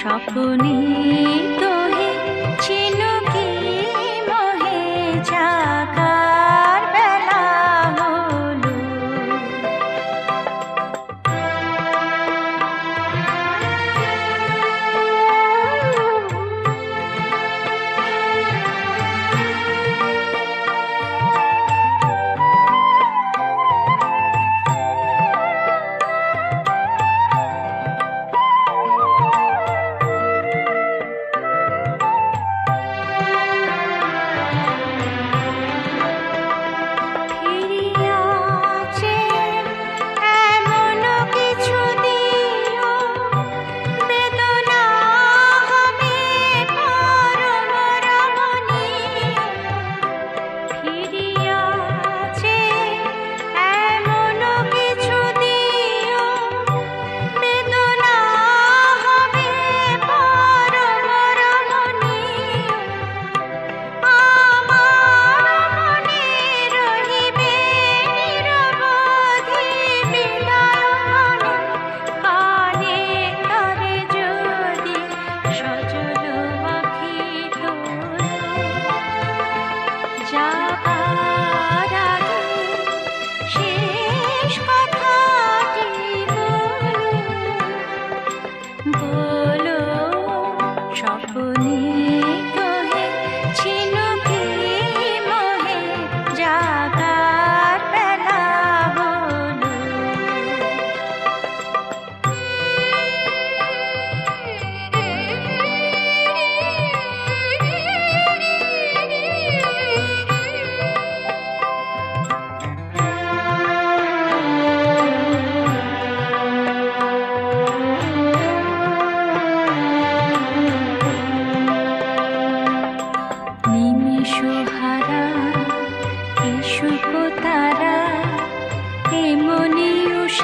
স্বপ্নে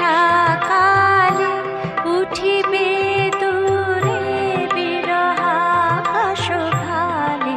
বর্ষাকালে উঠিবে দূরে বিরহাকাশ ভালে